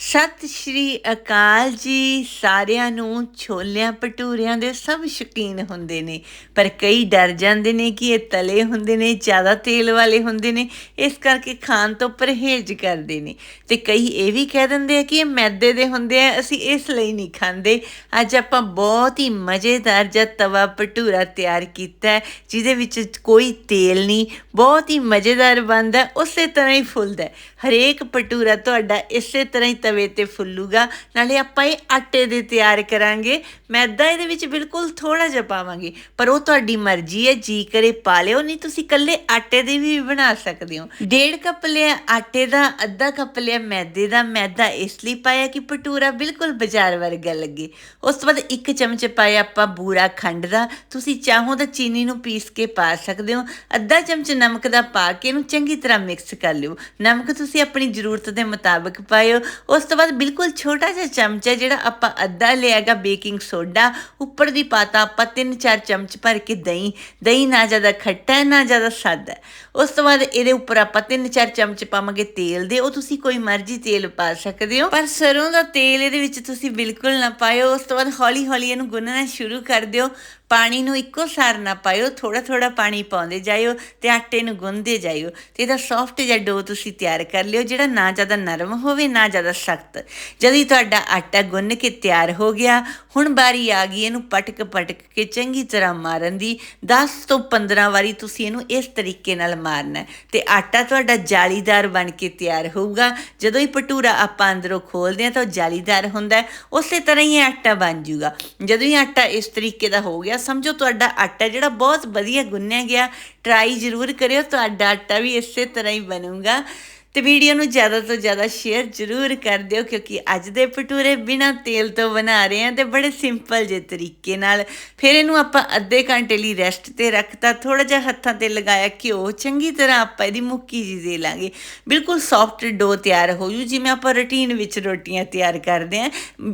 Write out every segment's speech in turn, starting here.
ਸਤਿ ਸ਼੍ਰੀ ਅਕਾਲ ਜੀ। ਸਾਰਿਆਂ ਨੂੰ ਛੋਲਿਆਂ ਭਟੂਰਿਆਂ ਦੇ ਸਭ ਸ਼ੌਕੀਨ ਹੁੰਦੇ ਨੇ, ਪਰ ਕਈ ਡਰ ਜਾਂਦੇ ਨੇ ਕਿ ਇਹ ਤਲੇ ਹੁੰਦੇ ਨੇ, ਜ਼ਿਆਦਾ ਤੇਲ ਵਾਲੇ ਹੁੰਦੇ ਨੇ, ਇਸ ਕਰਕੇ ਖਾਣ ਤੋਂ ਪਰਹੇਜ਼ ਕਰਦੇ ਨੇ। ਤੇ ਕਈ ਇਹ ਵੀ ਕਹਿ ਦਿੰਦੇ ਆ ਕਿ ਇਹ ਮੈਦੇ ਦੇ ਹੁੰਦੇ ਆ, ਅਸੀਂ ਇਸ ਲਈ ਨਹੀਂ ਖਾਂਦੇ। ਅੱਜ ਆਪਾਂ ਬਹੁਤ ਹੀ ਮਜ਼ੇਦਾਰ ਜਿਹਾ ਤਵਾ ਭਟੂਰਾ ਤਿਆਰ ਕੀਤਾ ਹੈ, ਜਿਹਦੇ ਵਿੱਚ ਕੋਈ ਤੇਲ ਨਹੀਂ, ਬਹੁਤ ਹੀ ਮਜ਼ੇਦਾਰ ਬਣਦਾ, ਉਸੇ ਤਰ੍ਹਾਂ ਹੀ ਫੁੱਲਦਾ ਹਰੇਕ ਭਟੂਰਾ ਤੁਹਾਡਾ ਇਸੇ ਤਰ੍ਹਾਂ ਹੀ ਤਵੇ ਤੇ ਫੁੱਲੂਗਾ, ਨਾਲੇ ਆਪਾਂ ਇਹ ਆਟੇ ਦੇ ਤਿਆਰ ਕਰਾਂਗੇ। ਮੈਦਾ ਇਹਦੇ ਵਿੱਚ ਬਿਲਕੁਲ ਥੋੜਾ ਜਿਹਾ ਪਾਵਾਂਗੇ, ਪਰ ਉਹ ਤੁਹਾਡੀ ਮਰਜ਼ੀ ਹੈ, ਜੀ ਕਰੇ ਪਾ ਲਿਓ, ਨਹੀਂ ਤੁਸੀਂ ਇਕੱਲੇ ਆਟੇ ਦੇ ਵੀ ਬਣਾ ਸਕਦੇ ਹੋ। ਡੇਢ ਕੱਪ ਲਿਆ ਆਟੇ ਦਾ, ਅੱਧਾ ਕੱਪ ਲਿਆ ਮੈਦੇ ਦਾ, ਮੈਦਾ ਇਸ ਲਈ ਪਾਇਆ ਕਿ ਭਟੂਰਾ ਬਿਲਕੁਲ ਬਾਜ਼ਾਰ ਵਰਗਾ ਲੱਗੇ। ਉਸ ਤੋਂ ਬਾਅਦ ਇੱਕ ਚਮਚ ਪਾਇਆ ਆਪਾਂ ਬੂਰਾ ਖੰਡ ਦਾ, ਤੁਸੀਂ ਚਾਹੋ ਤਾਂ ਚੀਨੀ ਨੂੰ ਪੀਸ ਕੇ ਪਾ ਸਕਦੇ ਹੋ। ਅੱਧਾ ਚਮਚ ਨਮਕ ਦਾ ਪਾ ਕੇ ਇਹਨੂੰ ਚੰਗੀ ਤਰ੍ਹਾਂ ਮਿਕਸ ਕਰ ਲਿਓ। ਨਮਕ ਤੁਸੀਂ ਆਪਣੀ ਜ਼ਰੂਰਤ ਦੇ ਮੁਤਾਬਕ ਪਾਇਓ। ਉਸ ਉਸ ਤੋਂ ਬਾਅਦ ਬਿਲਕੁਲ ਛੋਟਾ ਜਿਹਾ ਚਮਚਾ ਜਿਹੜਾ ਆਪਾਂ ਅੱਧਾ ਲਿਆਗਾ ਬੇਕਿੰਗ ਸੋਡਾ, ਉੱਪਰ ਦੀ ਪਾਤਾ ਆਪਾਂ 3-4 ਚਮਚ ਭਰ ਕੇ ਦਹੀਂ। ਦਹੀਂ ਨਾ ਜ਼ਿਆਦਾ ਖੱਟਾ, ਨਾ ਜ਼ਿਆਦਾ ਸਾਦਾ। ਉਸ ਤੋਂ ਬਾਅਦ ਇਹਦੇ ਉੱਪਰ ਆਪਾਂ 3-4 ਚਮਚ ਪਾਵਾਂਗੇ ਤੇਲ ਦੇ। ਉਹ ਤੁਸੀਂ ਕੋਈ ਮਰਜ਼ੀ ਤੇਲ ਪਾ ਸਕਦੇ ਹੋ। ਪਰ ਸਰੋਂ ਦਾ ਤੇਲ ਇਹਦੇ ਵਿੱਚ ਤੁਸੀਂ ਬਿਲਕੁਲ ਨਾ ਪਾਇਓ। ਉਸ ਤੋਂ ਬਾਅਦ ਹੌਲੀ ਹੌਲੀ ਇਹਨੂੰ ਗੁੰਨਣਾ ਸ਼ੁਰੂ ਕਰ ਦਿਓ। ਪਾਣੀ ਨੂੰ ਇੱਕੋ ਸਾਰ ਨਾ ਪਾਇਓ। ਥੋੜਾ ਥੋੜਾ ਪਾਣੀ ਪਾਉਂਦੇ ਜਾਇਓ ਤੇ ਆਟੇ ਨੂੰ ਗੁੰਨਦੇ ਜਾਇਓ। ਤੇ ਇਹਦਾ ਸੌਫਟ ਜਿਹਾ ਡੋ ਤੁਸੀਂ ਤਿਆਰ ਕਰ ਲਿਓ, ਜਿਹੜਾ ਨਾ ਜ਼ਿਆਦਾ ਨਰਮ ਹੋਵੇ, ਨਾ ਜ਼ਿਆਦਾ ਸਖਤ। ਜਦੋਂ ਤੁਹਾਡਾ ਆਟਾ ਗੁੰਨ ਕੇ ਤਿਆਰ ਹੋ ਗਿਆ, ਹੁਣ ਬਾਰੀ ਆ ਗਈ ਇਹਨੂੰ ਪਟਕ ਪਟਕ ਕੇ ਚੰਗੀ ਤਰ੍ਹਾਂ ਮਾਰਨ ਦੀ। 10 ਤੋਂ 15 ਵਾਰੀ ਤੁਸੀਂ ਇਹਨੂੰ ਇਸ ਤਰੀਕੇ ਨਾਲ ਮਾਰਨਾ ਹੈ। ਤੇ ਆਟਾ ਤੁਹਾਡਾ ਜਾਲੀਦਾਰ ਬਣ ਕੇ ਤਿਆਰ ਹੋਊਗਾ। ਜਦੋਂ ਹੀ ਭਟੂਰਾ ਆਪਾਂ ਅੰਦਰੋਂ ਖੋਲਦੇ ਆ ਤਾਂ ਉਹ ਜਾਲੀਦਾਰ ਹੁੰਦਾ ਉਸੇ ਤਰ੍ਹਾਂ ਹੀ ਇਹ ਆਟਾ ਬਣ ਜਾਊਗਾ ਜਦੋਂ ਹੀ ਆਟਾ ਇਸ ਤਰੀਕੇ ਦਾ ਹੋ ਗਿਆ, ਸਮਝੋ ਤੁਹਾਡਾ ਆਟਾ ਜਿਹੜਾ ਬਹੁਤ ਵਧੀਆ ਗੁੰਨਿਆ ਗਿਆ ਟਰਾਈ ਜ਼ਰੂਰ ਕਰਿਓ, ਤੁਹਾਡਾ ਆਟਾ ਵੀ ਇਸੇ ਤਰ੍ਹਾਂ ਹੀ ਬਣੂਗਾ। ਤੇ ਵੀਡੀਓ ਨੂੰ ਜ਼ਿਆਦਾ ਤੋਂ ਜ਼ਿਆਦਾ ਸ਼ੇਅਰ ਜ਼ਰੂਰ ਕਰ ਦਿਓ, ਕਿਉਂਕਿ ਅੱਜ ਦੇ ਭਟੂਰੇ ਬਿਨਾਂ ਤੇਲ ਤੋਂ ਬਣਾ ਰਹੇ ਹਾਂ ਤੇ ਬੜੇ ਸਿੰਪਲ ਜਿਹੇ ਤਰੀਕੇ ਨਾਲ। ਫਿਰ ਇਹਨੂੰ ਆਪਾਂ ਅੱਧੇ ਘੰਟੇ ਲਈ ਰੈਸਟ ਤੇ ਰੱਖਤਾ ਥੋੜਾ ਜਿਹਾ ਹੱਥਾਂ ਤੇ ਲਗਾਇਆ ਘਿਓ, ਚੰਗੀ ਤਰ੍ਹਾਂ ਆਪਾਂ ਇਹਦੀ ਮੁੱਕੀ ਜੀ ਦੇ ਲਾਂਗੇ। ਬਿਲਕੁਲ ਸੌਫਟ ਡੋ ਤਿਆਰ ਹੋ ਜੂ, ਜਿਵੇਂ ਆਪਾਂ ਰੁਟੀਨ ਵਿੱਚ ਰੋਟੀਆਂ ਤਿਆਰ ਕਰਦੇ ਹਾਂ।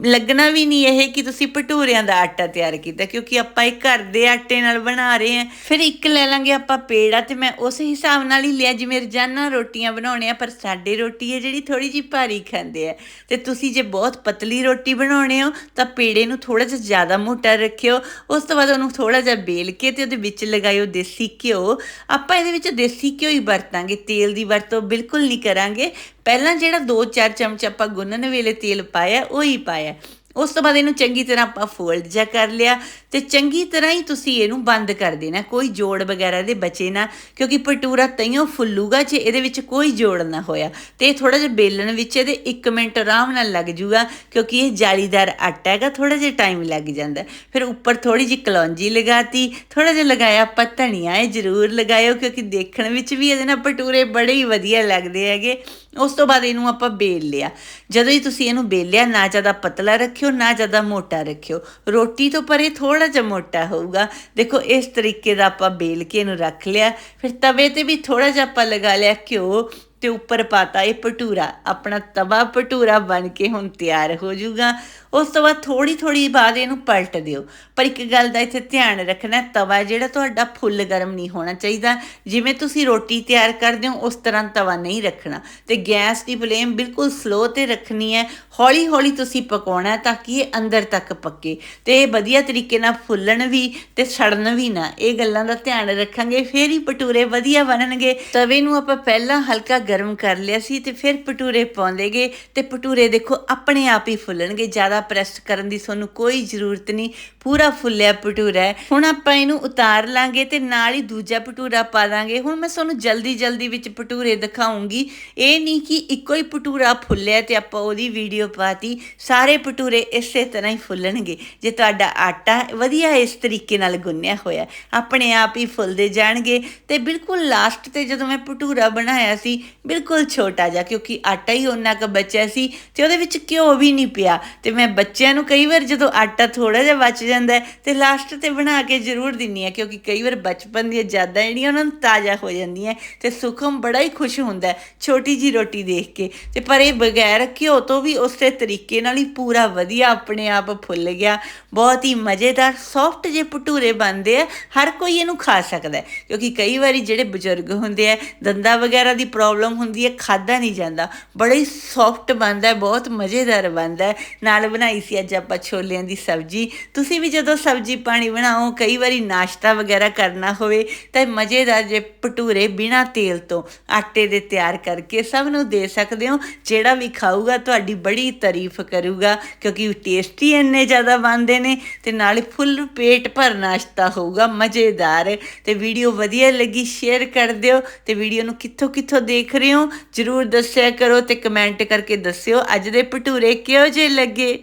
ਲੱਗਣਾ ਵੀ ਨਹੀਂ ਇਹ ਕਿ ਤੁਸੀਂ ਭਟੂਰਿਆਂ ਦਾ ਆਟਾ ਤਿਆਰ ਕੀਤਾ, ਕਿਉਂਕਿ ਆਪਾਂ ਇਹ ਘਰ ਦੇ ਆਟੇ ਨਾਲ ਬਣਾ ਰਹੇ ਹਾਂ। ਫਿਰ ਇੱਕ ਲੈ ਲਾਂਗੇ ਆਪਾਂ ਪੇੜਾ ਤੇ ਮੈਂ ਉਸ ਹਿਸਾਬ ਨਾਲ ਹੀ ਲਿਆ, ਜਿਵੇਂ ਰੋਜ਼ਾਨਾ ਰੋਟੀਆਂ ਬਣਾਉਣੇ ਆ ਪਰ ਸਾਡੇ ਰੋਟੀ ਹੈ ਜਿਹੜੀ ਥੋੜੀ ਜੀ ਭਾਰੀ ਖਾਂਦੇ ਆ। ਤੇ ਤੁਸੀਂ ਜੇ ਬਹੁਤ ਪਤਲੀ ਰੋਟੀ ਬਣਾਉਣੇ ਹੋ, ਤਾਂ ਪੇੜੇ ਨੂੰ ਥੋੜਾ ਜਿਹਾ ਜ਼ਿਆਦਾ ਮੋਟਾ ਰੱਖਿਓ। ਉਸ ਤੋਂ ਬਾਅਦ ਉਹਨੂੰ ਥੋੜਾ ਜਿਹਾ ਬੇਲ ਕੇ ਤੇ ਉਹਦੇ ਵਿੱਚ ਲਗਾਇਓ ਦੇਸੀ ਘਿਓ। ਆਪਾਂ ਇਹਦੇ ਵਿੱਚ ਦੇਸੀ ਘਿਓ ਹੀ ਵਰਤਾਂਗੇ, ਤੇਲ ਦੀ ਵਰਤੋਂ ਬਿਲਕੁਲ ਨਹੀਂ ਕਰਾਂਗੇ। ਪਹਿਲਾਂ ਜਿਹੜਾ 2-4 ਚਮਚ ਆਪਾਂ ਗੁੰਨਣ ਵੇਲੇ ਤੇਲ ਪਾਇਆ, ਉਹ ਹੀ ਪਾਇਆ। ਉਸ ਤੋਂ ਬਾਅਦ ਇਹਨੂੰ ਚੰਗੀ ਤਰ੍ਹਾਂ ਆਪਾਂ ਫੋਲਡ ਜਿਹਾ ਕਰ ਲਿਆ। ਤੇ ਚੰਗੀ ਤਰ੍ਹਾਂ ਹੀ ਤੁਸੀਂ ਇਹਨੂੰ ਬੰਦ ਕਰ ਦੇਣਾ, ਕੋਈ ਜੋੜ ਵਗੈਰਾ ਦੇ ਬਚੇ ਨਾ, ਕਿਉਂਕਿ ਪਟੂਰਾ ਤਈਓ ਫੁੱਲੂਗਾ ਜੇ ਇਹਦੇ ਵਿੱਚ ਕੋਈ ਜੋੜ ਨਾ ਹੋਇਆ। ਤੇ ਥੋੜਾ ਜਿਹਾ ਬੇਲਣ ਵਿੱਚ ਇਹਦੇ 1 ਮਿੰਟ ਆਰਾਮ ਨਾਲ ਲੱਗ ਜੂਗਾ, ਕਿਉਂਕਿ ਇਹ ਜਾਲੀਦਾਰ ਆਟਾ ਹੈਗਾ ਥੋੜਾ ਜਿਹਾ ਟਾਈਮ ਲੱਗ ਜਾਂਦਾ। ਫਿਰ ਉੱਪਰ ਥੋੜੀ ਜਿਹੀ ਕਲੌਂਜੀ ਲਗਾਤੀ ਥੋੜਾ ਜਿਹਾ ਲਗਾਇਆ ਆਪਾਂ ਧਨੀਆ, ਇਹ ਜ਼ਰੂਰ ਲਗਾਇਓ, ਕਿਉਂਕਿ ਦੇਖਣ ਵਿੱਚ ਵੀ ਇਹਦੇ ਨਾਲ ਭਟੂਰੇ ਬੜੇ ਹੀ ਵਧੀਆ ਲੱਗਦੇ ਹੈਗੇ। ਉਸ ਤੋਂ ਬਾਅਦ ਇਹਨੂੰ ਆਪਾਂ ਬੇਲ ਲਿਆ। ਜਦੋਂ ਹੀ ਤੁਸੀਂ ਇਹਨੂੰ ਬੇਲਿਆ, ਨਾ ਜ਼ਿਆਦਾ ਪਤਲਾ ਰੱਖਿਓ, ਨਾ ਜ਼ਿਆਦਾ ਮੋਟਾ ਰੱਖਿਓ। ਰੋਟੀ ਤੋਂ ਪਰੇ ਥੋੜਾ ਜਿਹਾ ਮੋਟਾ ਹੋਊਗਾ। ਦੇਖੋ, ਇਸ ਤਰੀਕੇ ਦਾ ਆਪਾਂ ਬੇਲ ਕੇ ਇਹਨੂੰ ਰੱਖ ਲਿਆ। ਫਿਰ ਤਵੇ ਤੇ ਵੀ ਥੋੜਾ ਜਿਹਾ ਆਪਾਂ ਲਗਾ ਲਿਆ ਘਿਓ ਤੇ ਉੱਪਰ ਪਾਤਾ ਇਹ ਭਟੂਰਾ। ਆਪਣਾ ਤਵਾ ਭਟੂਰਾ ਬਣ ਕੇ ਹੁਣ ਤਿਆਰ ਹੋ ਜਾਊਗਾ। ਉਸ ਤੋਂ ਬਾਅਦ ਥੋੜੀ ਥੋੜੀ ਬਾਅਦ ਇਹਨੂੰ ਪਲਟ ਦਿਓ। ਪਰ ਇੱਕ ਗੱਲ ਦਾ ਇੱਥੇ ਧਿਆਨ ਰੱਖਣਾ, ਤਵਾ ਜਿਹੜਾ ਤੁਹਾਡਾ ਫੁੱਲ ਗਰਮ ਨਹੀਂ ਹੋਣਾ ਚਾਹੀਦਾ। ਜਿਵੇਂ ਤੁਸੀਂ ਰੋਟੀ ਤਿਆਰ ਕਰਦੇ ਹੋ, ਉਸ ਤਰ੍ਹਾਂ ਤਵਾ ਨਹੀਂ ਰੱਖਣਾ। ਤੇ ਗੈਸ ਦੀ ਫਲੇਮ ਬਿਲਕੁਲ ਸਲੋ ਤੇ ਰੱਖਣੀ ਹੈ। ਹੌਲੀ ਹੌਲੀ ਤੁਸੀਂ ਪਕਾਉਣਾ ਤਾਂ ਕਿ ਇਹ ਅੰਦਰ ਤੱਕ ਪੱਕੇ। ਤੇ ਇਹ ਵਧੀਆ ਤਰੀਕੇ ਨਾਲ ਫੁੱਲਣ ਵੀ ਤੇ ਸੜਨ ਵੀ ਨਾ। ਇਹ ਗੱਲਾਂ ਦਾ ਧਿਆਨ ਰੱਖਾਂਗੇ, ਫੇਰ ਹੀ ਭਟੂਰੇ ਵਧੀਆ ਬਣਨਗੇ। ਤਵੇ ਨੂੰ ਆਪਾਂ ਪਹਿਲਾਂ ਹਲਕਾ ਗਰਮ ਕਰ ਲਿਆ ਸੀ ਤੇ ਫਿਰ ਭਟੂਰੇ ਪਾਉਂਦੇਗੇ। ਤੇ ਭਟੂਰੇ ਦੇਖੋ, ਆਪਣੇ ਆਪ ਹੀ ਫੁੱਲਣਗੇ। ਜ਼ਿਆਦਾ ਪ੍ਰੈਸ ਕਰਨ ਦੀ ਤੁਹਾਨੂੰ ਕੋਈ ਜ਼ਰੂਰਤ ਨਹੀਂ। ਪੂਰਾ ਫੁੱਲਿਆ ਭਟੂਰਾ ਹੈ। ਹੁਣ ਆਪਾਂ ਇਹਨੂੰ ਉਤਾਰ ਲਾਂਗੇ ਤੇ ਨਾਲ ਹੀ ਦੂਜਾ ਭਟੂਰਾ ਪਾ ਦਾਂਗੇ ਹੁਣ ਮੈਂ ਤੁਹਾਨੂੰ ਜਲਦੀ ਜਲਦੀ ਵਿੱਚ ਭਟੂਰੇ ਦਿਖਾਉਂਗੀ। ਇਹ ਨਹੀਂ ਕਿ ਇੱਕੋ ਹੀ ਭਟੂਰਾ ਫੁੱਲਿਆ ਤੇ ਆਪਾਂ ਉਹਦੀ ਵੀਡੀਓ ਪਾਤੀ। ਸਾਰੇ ਭਟੂਰੇ ਇਸੇ ਤਰ੍ਹਾਂ ਹੀ ਫੁੱਲਣਗੇ। ਜੇ ਤੁਹਾਡਾ ਆਟਾ ਵਧੀਆ ਇਸ ਤਰੀਕੇ ਨਾਲ ਗੁੰਨਿਆ ਹੋਇਆ ਆਪਣੇ ਆਪ ਹੀ ਫੁੱਲਦੇ ਜਾਣਗੇ। ਤੇ ਬਿਲਕੁਲ ਲਾਸਟ ਤੇ ਜਦੋਂ ਮੈਂ ਭਟੂਰਾ ਬਣਾਇਆ ਸੀ, ਬਿਲਕੁਲ ਛੋਟਾ ਜਿਹਾ, ਕਿਉਂਕਿ ਆਟਾ ਹੀ ਉਹਨਾਂ ਕ ਬਚਿਆ ਸੀ ਤੇ ਉਹਦੇ ਵਿੱਚ ਘਿਓ ਵੀ ਨਹੀਂ ਪਿਆ। ਤੇ ਮੈਂ ਬੱਚਿਆਂ ਨੂੰ ਕਈ ਵਾਰ ਜਦੋਂ ਆਟਾ ਥੋੜਾ ਜਿਹਾ ਬਚ ਜਾਂਦਾ ਹੈ, ਤੇ ਲਾਸਟ ਤੇ ਬਣਾ ਕੇ ਜ਼ਰੂਰ ਦਿੰਨੀ ਆ ਕਿਉਂਕਿ ਕਈ ਵਾਰ ਬਚਪਨ ਦੀਆਂ ਯਾਦਾਂ ਜਿਹੜੀਆਂ ਉਹਨਾਂ ਨੂੰ ਤਾਜ਼ਾ ਹੋ ਜਾਂਦੀਆਂ ਤੇ ਸੁਖਮ ਬੜਾ ਹੀ ਖੁਸ਼ ਹੁੰਦਾ ਛੋਟੀ ਜੀ ਰੋਟੀ ਦੇਖ ਕੇ। ਤੇ ਪਰ ਇਹ ਬਗੈਰ ਘਿਓ ਤੋਂ ਵੀ ਉਸੇ ਤਰੀਕੇ ਨਾਲ ਹੀ ਪੂਰਾ ਵਧੀਆ ਆਪਣੇ ਆਪ ਫੁੱਲ ਗਿਆ। ਬਹੁਤ ਹੀ ਮਜ਼ੇਦਾਰ ਸੌਫਟ ਜੇ ਭਟੂਰੇ ਬਣਦੇ ਆ, ਹਰ ਕੋਈ ਇਹਨੂੰ ਖਾ ਸਕਦਾ ਕਿਉਂਕਿ ਕਈ ਵਾਰੀ ਜਿਹੜੇ ਬਜ਼ੁਰਗ ਹੁੰਦੇ ਆ, ਦੰਦਾਂ ਵਗੈਰਾ ਦੀ ਪ੍ਰੋਬਲਮ ਹੁੰਦੀ ਹੈ ਖਾਦਾ ਨਹੀਂ ਜਾਂਦਾ। ਬੜਾ ਹੀ ਸੌਫਟ ਬਣਦਾ ਬਹੁਤ ਮਜ਼ੇਦਾਰ ਬਣਦਾ ਨਾਲ ਬਣਾਈ ਸੀ ਅੱਜ ਆਪਾਂ ਛੋਲਿਆਂ ਦੀ ਸਬਜ਼ੀ। ਤੁਸੀਂ ਵੀ ਜਦੋਂ ਸਬਜ਼ੀ ਪਾਣੀ ਬਣਾਓ, ਕਈ ਵਾਰੀ ਨਾਸ਼ਤਾ ਵਗੈਰਾ ਕਰਨਾ ਹੋਵੇ, ਤਾਂ ਮਜ਼ੇਦਾਰ ਜੇ ਭਟੂਰੇ ਬਿਨਾ ਤੇਲ ਤੋਂ ਆਟੇ ਦੇ ਤਿਆਰ ਕਰਕੇ ਸਭ ਨੂੰ ਦੇ ਸਕਦੇ ਹੋ, ਜਿਹੜਾ ਵੀ ਖਾਊਗਾ ਤੁਹਾਡੀ ਬੜੀ ਤਾਰੀਫ ਕਰੂਗਾ, ਕਿਉਂਕਿ ਟੇਸਟੀ ਇੰਨੇ ਜ਼ਿਆਦਾ ਬਣਦੇ ਨੇ, ਤੇ ਨਾਲੇ ਫੁੱਲ ਪੇਟ ਭਰ ਨਾਸ਼ਤਾ ਹੋਊਗਾ, ਮਜ਼ੇਦਾਰ। ਤੇ ਵੀਡੀਓ ਵਧੀਆ ਲੱਗੀ ਸ਼ੇਅਰ ਕਰ ਦਿਓ, ਤੇ ਵੀਡੀਓ ਨੂੰ ਕਿੱਥੋਂ ਕਿੱਥੋਂ ਦੇਖ ਰਹੇ ਹੋ, ਜਰੂਰ ਦੱਸਿਆ ਕਰੋ ਤੇ ਕਮੈਂਟ ਕਰਕੇ ਦੱਸਿਓ, ਅੱਜ ਦੇ ਭਟੂਰੇ ਕਿਹੋ ਜਿਹੇ ਲੱਗੇ?